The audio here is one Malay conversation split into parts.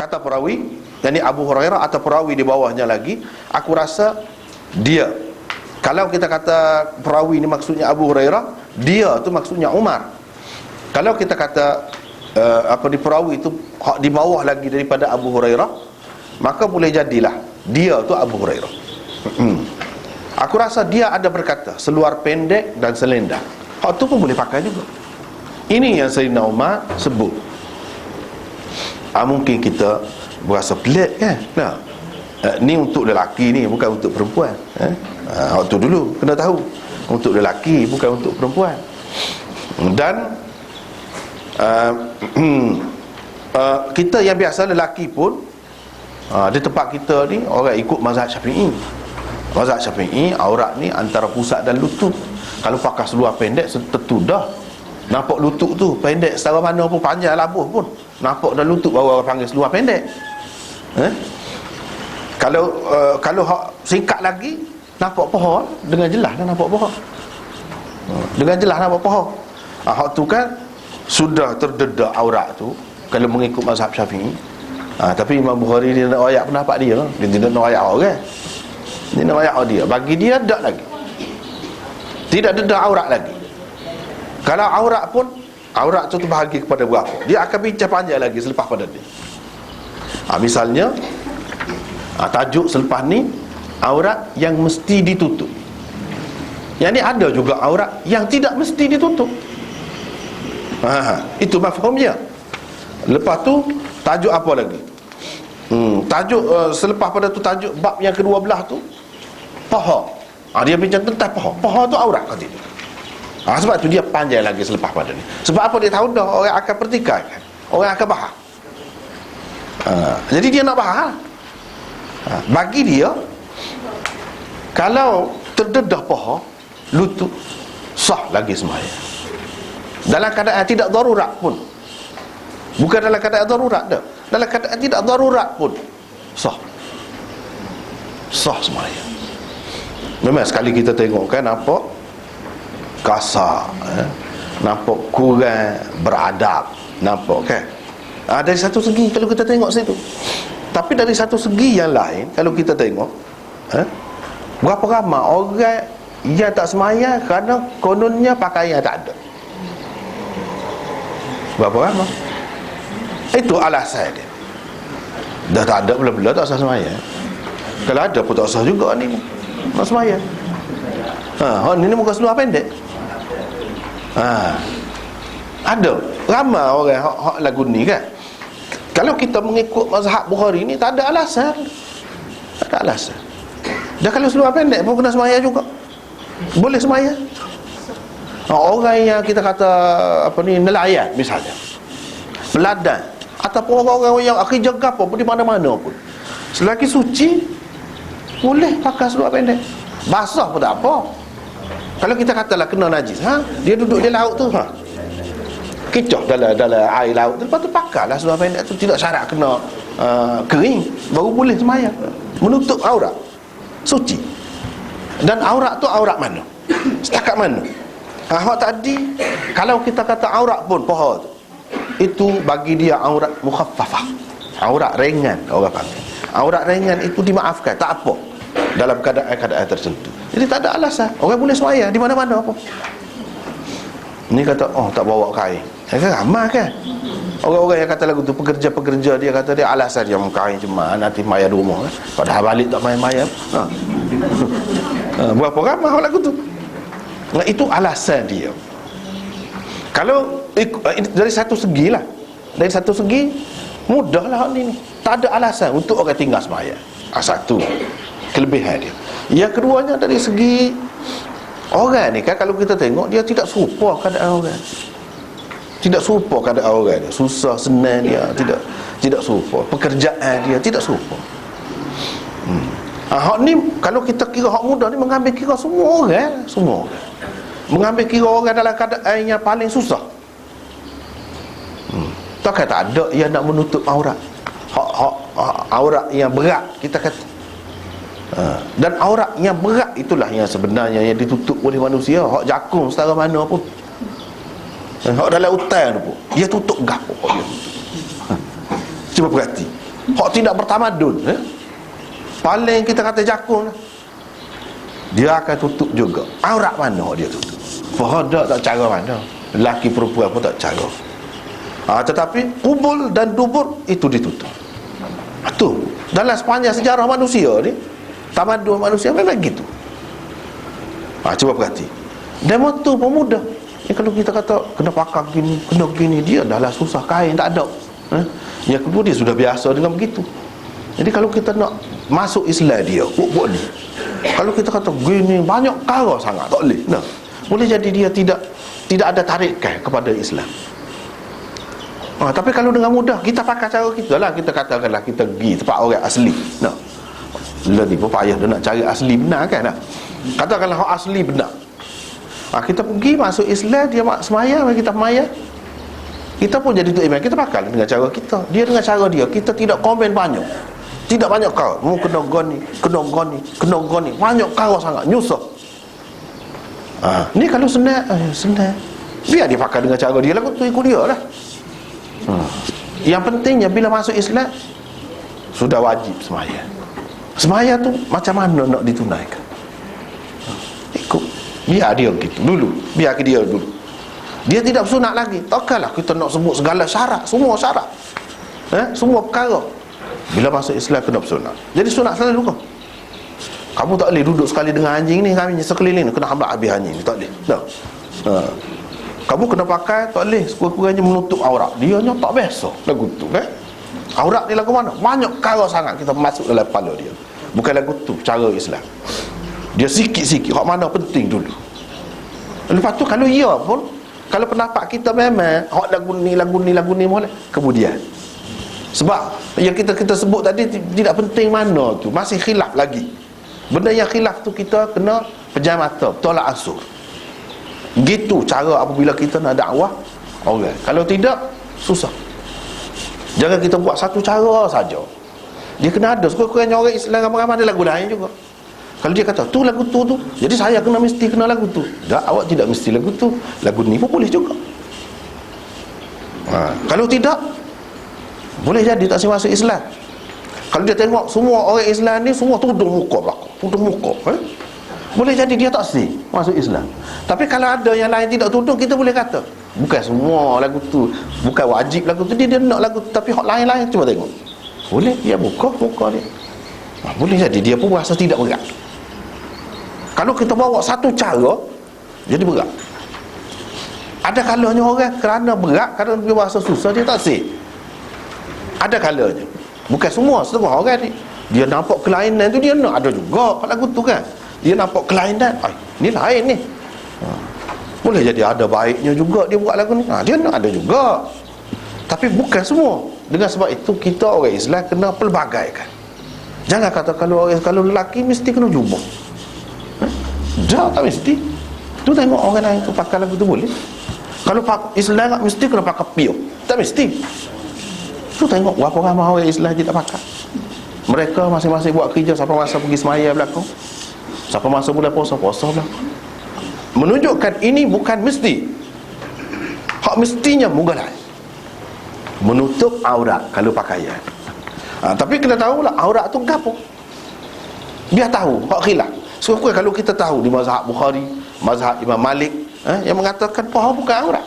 kata perawi yang ni Abu Hurairah atau perawi di bawahnya lagi aku rasa dia. Kalau kita kata perawi ni maksudnya Abu Hurairah dia tu maksudnya Umar. Kalau kita kata uh, apa di perawi itu di bawah lagi daripada Abu Hurairah maka boleh jadilah dia tu Abu Hurairah. Hmm. aku rasa dia ada berkata seluar pendek dan selendang. Hak tu pun boleh pakai juga. Ini yang Sayyidina Umar sebut ah, mungkin kita berasa pelik kan? Nah eh, ni untuk lelaki ni bukan untuk perempuan eh? ah, waktu dulu kena tahu untuk lelaki bukan untuk perempuan. Dan uh, uh, kita yang biasa lelaki pun uh, di tempat kita ni orang ikut mazhab syafi'i. Mazhab syafi'i aurat ni antara pusat dan lutut. Kalau pakai seluar pendek tentu dah nampak lutut tu pendek setara mana pun panjang labuh pun. Nampak dah lutut baru orang panggil seluar pendek. Eh? kalau uh, kalau singkat lagi nampak pohon dengan jelas dah nampak pohon dengan jelas nampak pohon ah, hak tu kan sudah terdedak aurat tu kalau mengikut mazhab syafi'i. Ha, tapi Imam Bukhari dia nak ayat pendapat dia. Dia tidak nak ayat orang dia nak ayat dia. Bagi dia tak lagi. Tidak dedak aurat lagi kalau aurat pun aurat tu terbahagi kepada berapa? Dia akan bincang panjang lagi selepas pada ni ha, misalnya ha, tajuk selepas ni aurat yang mesti ditutup. Yang ni ada juga aurat yang tidak mesti ditutup. Ha, Itu mafhumnya Lepas tu Tajuk apa lagi? Hmm, Tajuk uh, Selepas pada tu tajuk Bab yang kedua belah tu Paha ha, Dia bincang tentang paha Paha tu aurat kata dia ha, Sebab tu dia panjang lagi selepas pada ni. Sebab apa dia tahu? Dah Orang akan pertikai Orang akan bahas ha, Jadi dia nak bahas ha, Bagi dia Kalau terdedah paha Lutut Sah lagi semayang dalam keadaan tidak darurat pun. Bukan dalam keadaan darurat dah. Dalam keadaan tidak darurat pun Sah. Sah semuanya Memang sekali kita tengok kan Nampak Kasar eh? Nampak kurang beradab. Nampak kan? Ha, Dari satu segi kalau kita tengok situ. Tapi dari satu segi yang lain Kalau kita tengok eh? Berapa ramai orang Yang tak semaya Kerana kononnya pakaian tak ada? Berapa lama? Itu alasan dia. Dah tak ada bela-bela tak sah semaya Kalau ada pun tak sah juga ni Nak semaya ha, ni muka seluar pendek ha. Ada. Ramai orang hak, hak lagu ni kan? Kalau kita mengikut mazhab Bukhari ni Tak ada alasan. Tak ada alasan. Dah kalau seluar pendek pun kena semaya juga. Boleh semaya. Ha, orang yang kita kata apa ni nelayan misalnya. Peladan ataupun orang-orang yang kerja apa pun di mana-mana pun. Selagi suci boleh pakai seluar pendek. Basah pun tak apa kalau kita katalah kena najis ha? Dia duduk di laut tu ha? Kecoh dalam dalam air laut tu. Lepas tu pakailah seluar pendek tu? Tidak syarat kena uh, kering baru boleh semayang. Menutup aurat. Suci. Dan aurat tu aurat mana? Setakat mana? Ha, tadi kalau kita kata aurat pun paha tu itu bagi dia aurat mukhaffafah. Aurat ringan orang panggil. Aurat ringan itu dimaafkan, tak apa. Dalam keadaan-keadaan tertentu. Jadi tak ada alasan. Orang boleh semaya di mana-mana apa. Ni kata, oh tak bawa kain. Kan ramai kan? Orang-orang yang kata lagu tu pekerja-pekerja dia kata dia alasan dia kain cuma nanti maya rumah kan. Padahal balik tak maya-maya. Ha. ha. Berapa ramai lagu tu? Nah, itu alasan dia. Kalau eh, dari satu segi lah, dari satu segi mudahlah ni ni. Tak ada alasan untuk orang tinggal semaya. Ah, satu kelebihan dia. Yang keduanya dari segi orang ni kan kalau kita tengok dia tidak serupa keadaan orang. Tidak serupa keadaan orang dia. Susah senang dia tidak tidak serupa. Pekerjaan dia tidak serupa. Hmm. Ah, hak ni kalau kita kira hak mudah ni mengambil kira semua orang, semua orang mengambil kira orang dalam keadaan yang paling susah hmm. tak ada yang nak menutup aurat hak, hak, hak aurat yang berat kita kata ha. dan aurat yang berat itulah yang sebenarnya yang ditutup oleh manusia. Hak jakung setara mana pun. Hak dalam hutan pun. Dia tutup gapo dia ha. cuba perhati. Hak tidak bertamadun eh? Paling kita kata jakun Dia akan tutup juga. Aurat mana dia tutup? Fahadak tak cara mana. Lelaki perempuan pun tak cara. Ha, Tetapi kubul dan dubur Itu ditutup. Itu Dalam sepanjang sejarah manusia ni Tamadun manusia memang gitu. Ha, Cuba perhati. Demo tu pun mudah. Ya, Kalau kita kata Kena pakar gini Kena gini Dia dah lah susah kain Tak ada. Eh? Yang kedua dia sudah biasa dengan begitu. Jadi kalau kita nak Masuk Islam dia Buat-buat ni. Kalau kita kata Gini banyak cara sangat Tak boleh. Nah. Boleh jadi dia tidak Tidak ada tarikan kepada Islam. Ha, Tapi kalau dengan mudah Kita pakai cara kita lah. Kita katakanlah Kita pergi tempat orang asli. Nah Lebih pun payah dia nak cari asli benar kan nah. Katakanlah orang asli benar. Ha, Kita pergi masuk Islam Dia semaya kita semaya kita pun jadi tu imam Kita pakai dengan cara kita. Dia dengan cara dia. Kita tidak komen banyak. Tidak banyak kau Mu kena goni Kena goni Kena goni. Banyak kau sangat. Nyusah. Ha, Ni kalau senang eh, Senang Biar dia pakai dengan cara dia lah. Tu ikut dia lah. Ha. Yang pentingnya Bila masuk Islam Sudah wajib semaya Semaya tu Macam mana nak ditunaikan? Ikut. Biar dia gitu Dulu. Biar dia dulu. Dia tidak bersunat lagi. Takkanlah kita nak sebut segala syarat. Semua syarat. Eh? semua perkara. Bila masuk Islam kena bersunat. Jadi sunat selalu kau. Kamu tak boleh duduk sekali dengan anjing ni kami sekeliling ni. Kena hambat habis anjing ni. Tak boleh. Tak ha. kamu kena pakai tak boleh. Sekurang-kurangnya menutup aurat. Dia nya tak biasa. Lagu tu kan aurat ni lagu mana? Banyak perkara sangat kita masuk dalam kepala dia bukan lagu tu cara Islam. Dia sikit-sikit hak mana penting dulu. Lepas tu kalau ia pun kalau pendapat kita memang hak lagu ni lagu ni lagu ni boleh. Kemudian sebab yang kita kita sebut tadi tidak penting mana tu masih khilaf lagi. Benda yang khilaf tu kita kena pejam mata tolak asur. Gitu cara apabila kita nak dakwah orang. Okay. kalau tidak susah. Jangan kita buat satu cara saja dia kena ada. Sekurang-kurangnya orang Islam ramai-ramai ada lagu lain juga. Kalau dia kata tu lagu tu tu. Jadi saya kena mesti kena lagu tu. Tak awak tidak mesti lagu tu. Lagu ni pun boleh juga. Ha. Kalau tidak Boleh jadi tak masuk Islam. Kalau dia tengok semua orang Islam ni Semua tudung muka belakang. Tudung muka eh? Boleh jadi dia tak si Masuk Islam. Tapi kalau ada yang lain tidak tudung Kita boleh kata Bukan semua lagu tu. Bukan wajib lagu tu. Dia, dia nak lagu tu Tapi hak lain-lain Cuba tengok Boleh dia buka Buka dia ha, Boleh jadi dia pun rasa tidak berat. Kalau kita bawa satu cara Jadi berat. Ada kalanya orang kerana berat Kerana dia rasa susah dia tak sih. Ada kalanya. Bukan semua setengah orang ni. Dia nampak kelainan tu dia nak ada juga. Lagu tu kan. Dia nampak kelainan Ay, Ni lain ni. Ha. Boleh jadi ada baiknya juga dia buat lagu ni. Ha, Dia nak ada juga. Tapi bukan semua Dengan sebab itu kita orang Islam kena pelbagaikan. Jangan kata kalau kalau lelaki mesti kena jubah. Tak, tak mesti. Tu tengok orang lain tu pakai lagu tu boleh? Kalau Islam tak mesti kena pakai pio Tak mesti. Tu tengok berapa ramai orang Islam tak pakai. Mereka masing-masing buat kerja Sampai masa pergi semaya belakang? Sampai masa mula puasa, puasa belakang. Menunjukkan ini bukan mesti. Hak mestinya mughalai Menutup aurat kalau pakaian ha, Tapi kita tahulah aurat tu gapo Dia tahu, hak khilaf Sekurang kalau kita tahu di mazhab Bukhari, mazhab Imam Malik, eh, yang mengatakan paha bukan aurat.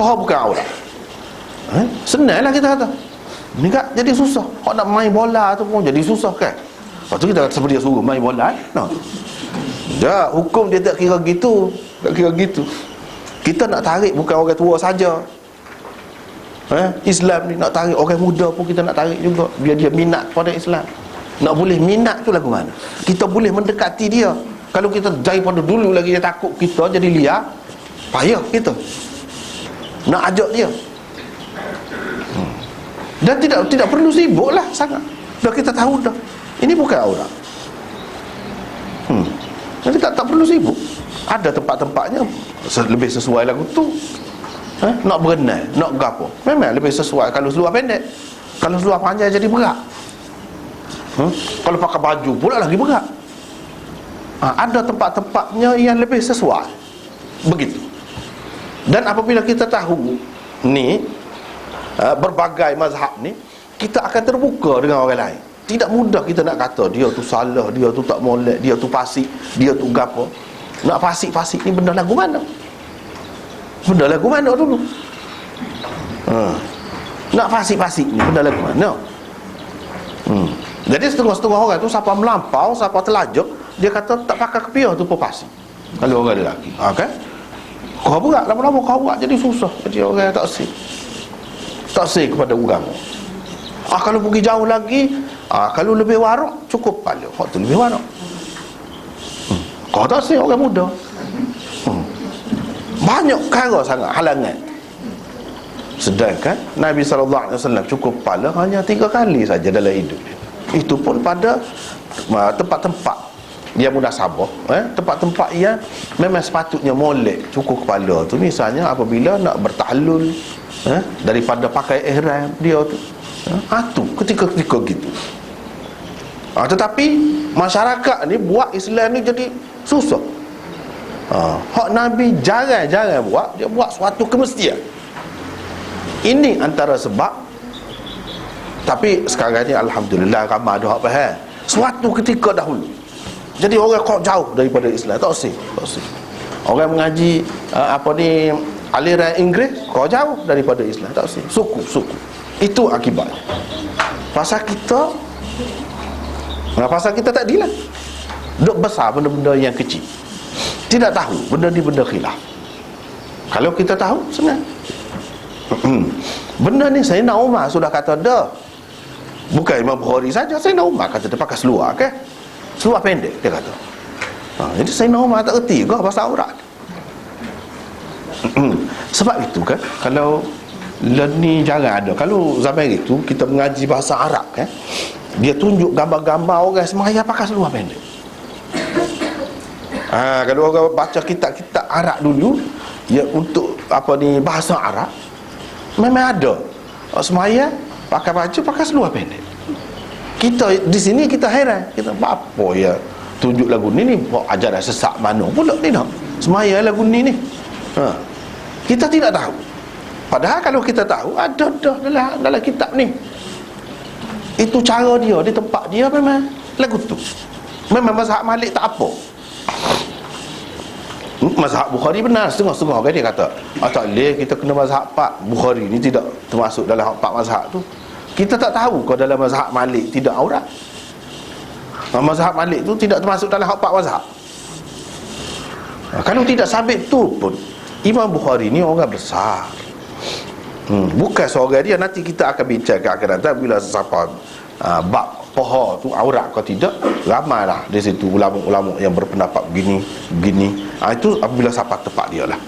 Paha bukan aurat. Eh, senanglah kita kata. Ni tak jadi susah. Kau nak main bola tu pun jadi susah kan? Lepas tu kita kata seperti dia suruh main bola. Eh? No. Ya, hukum dia tak kira gitu. Tak kira gitu. Kita nak tarik bukan orang tua saja. Eh, Islam ni nak tarik orang muda pun kita nak tarik juga. Biar dia minat pada Islam. Nak boleh minat tu lagu mana? Kita boleh mendekati dia. Kalau kita daripada dulu lagi dia takut kita jadi liar Payah kita. Nak ajak dia. Hmm. Dan tidak tidak perlu sibuk lah sangat. Dah kita tahu dah. Ini bukan aurat. Hmm. Jadi tak, tak perlu sibuk. Ada tempat-tempatnya. Lebih sesuai lagu tu eh? Nak berenang Nak gapo? Memang lebih sesuai Kalau seluar pendek. Kalau seluar panjang jadi berat hmm? Kalau pakai baju pula lagi berat ha, Ada tempat-tempatnya yang lebih sesuai. Begitu. Dan apabila kita tahu Ni uh, berbagai mazhab ni kita akan terbuka dengan orang lain. Tidak mudah kita nak kata dia tu salah dia tu tak molek dia tu fasik dia tu gapo. Nak fasik-fasik ni benda lagu mana benda lagu mana dulu. Ha. nak fasik-fasik ni benda lagu mana hmm. jadi setengah-setengah orang tu siapa melampau siapa telajuk dia kata tak pakai kepiah tu pun kalau orang lelaki. Ha, kan? Kau buat lama-lama kau buat jadi susah. Jadi orang yang tak sih tak sih kepada agama ah, kalau pergi jauh lagi ah, kalau lebih warak cukup pala hak tu lebih warak hmm. kau tak sih orang muda. Banyak kara sangat halangan sedangkan Nabi SAW cukup pala hanya tiga kali saja dalam hidup itu pun pada tempat-tempat dia mudah sabar eh? tempat-tempat yang memang sepatutnya molek cukup kepala tu misalnya apabila nak bertahlul eh? daripada pakai ihram dia tu eh? ha, tu ketika-ketika gitu ha, tetapi masyarakat ni buat Islam ni jadi susah ha, hak Nabi jarang-jarang buat dia buat suatu kemestian. Ini antara sebab tapi sekarang ni Alhamdulillah ramai ada hak faham. Suatu ketika dahulu. Jadi orang kau jauh daripada Islam Tak usah Tak usah. Orang mengaji uh, Apa ni Aliran Inggeris Kau jauh daripada Islam Tak usah. Suku Suku. Itu akibat. Pasal kita Pasal kita tak dilah Duk besar benda-benda yang kecil Tidak tahu Benda ni benda khilaf. Kalau kita tahu Senang. Benda ni saya nak Umar sudah kata dah. Bukan Imam Bukhari saja Saya nak Umar kata dia pakai seluar okay? Seluar pendek dia kata. Ha, Jadi saya Umar tak erti ke bahasa aurat? Sebab itu kan Kalau ni jarang ada Kalau zaman itu kita mengaji bahasa Arab kan Dia tunjuk gambar-gambar orang semaya pakai seluar pendek ha, Kalau orang baca kitab-kitab Arab dulu. Ya untuk apa ni bahasa Arab Memang ada. Semaya pakai baju pakai seluar pendek. Kita di sini kita heran. Kita apa ya? Tunjuk lagu ni ni buat ajaran sesak mana pula ni nak? Semaya lagu ni ni. Ha. kita tidak tahu. Padahal kalau kita tahu ada dah dalam, dalam kitab ni. Itu cara dia di tempat dia memang lagu tu. Memang mazhab malik tak apa mazhab Bukhari benar setengah-setengah kan dia kata ah, tak boleh kita kena mazhab Pak Bukhari ni tidak termasuk dalam empat mazhab tu kita tak tahu kalau dalam mazhab Malik tidak aurat. Mazhab Malik tu tidak termasuk dalam empat mazhab. Kalau tidak sabit tu pun Imam Bukhari ni orang besar. Hmm, bukan seorang dia nanti kita akan bincang akan datang bila siapa uh, bab poho tu aurat kau tidak ramailah di situ ulama-ulama yang berpendapat begini begini ha, itu apabila siapa tepat dia lah